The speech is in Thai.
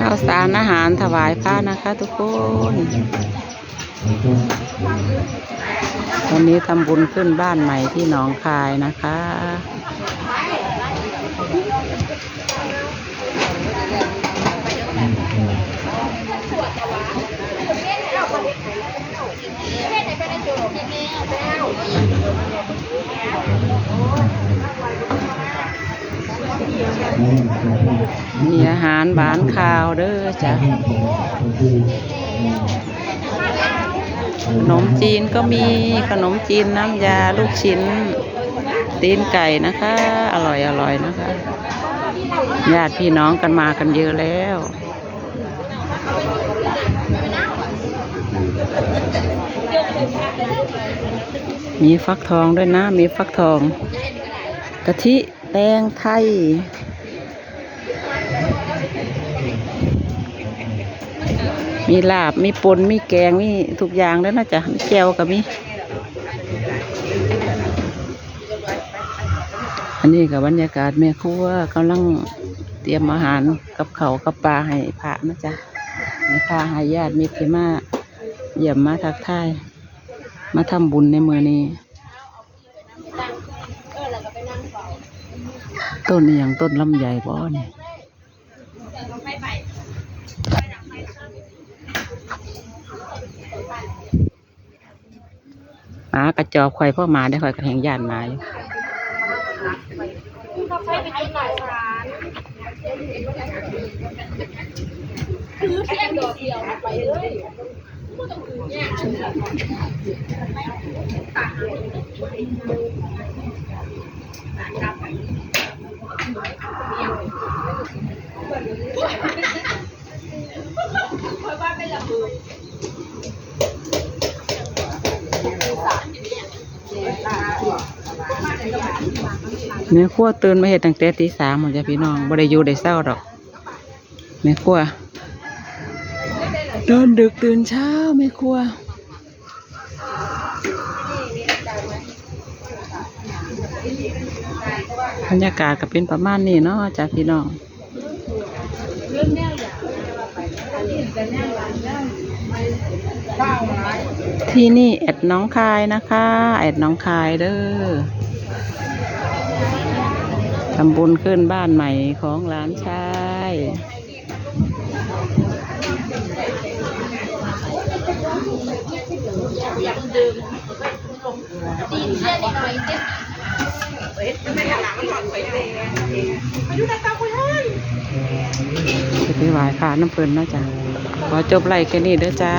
ข้าวสารอาหารถวายพระนะคะทุกคน วันนี้ทำบุญขึ้นบ้านใหม่ที่หนองคายนะคะ มีอาหารบานข้าวเด้อจ้ะขนมจีนก็มีขนมจีนน้ำยาลูกชิ้น ตีนไก่นะคะ อร่อยอร่อยนะคะญาติพี่น้องกันมากันเยอะแล้วมีฟักทองด้วยนะ มีฟักทอง กะทิแดงไทย มีลาบ มีปน มีแกง มีทุกอย่างแล้วนะจ๊ะมีแจวกับมีอันนี้กับบรรยากาศแม่ครัวกำลังเตรียมอาหารกับเขากับปลาให้พระนะจ๊ะให้พาให้ญาติมิตรที่มาเยี่ยมมาทักทาย มาทำบุญในมือนี้ ต้นอย่างต้นลำใหญ่บ่เนี่ย หมากระจอกข่อยพ่อหมาได้ข่อยกระแหงย่านหมาอยู่ แม่ครัวตื่นมาเห็ดตั้งแต่ตีสามหมดจ้ะพี่น้องบ่ได้อยู่ได้เศร้าดอกแม่ครัวนอนดึกตื่นเช้าแม่ครัวบรรยากาศก็เป็นประมาณนี้เนาะจ้ะพี่น้องที่นี่แอดน้องคายนะคะ แอดน้องคายเด้อ ทำบุญขึ้นบ้านใหม่ของหลานชาย จะไปไหว้พระน้ำเพลินเนาะจ้ะขอจบไล่แค่นี้เด้อจ้า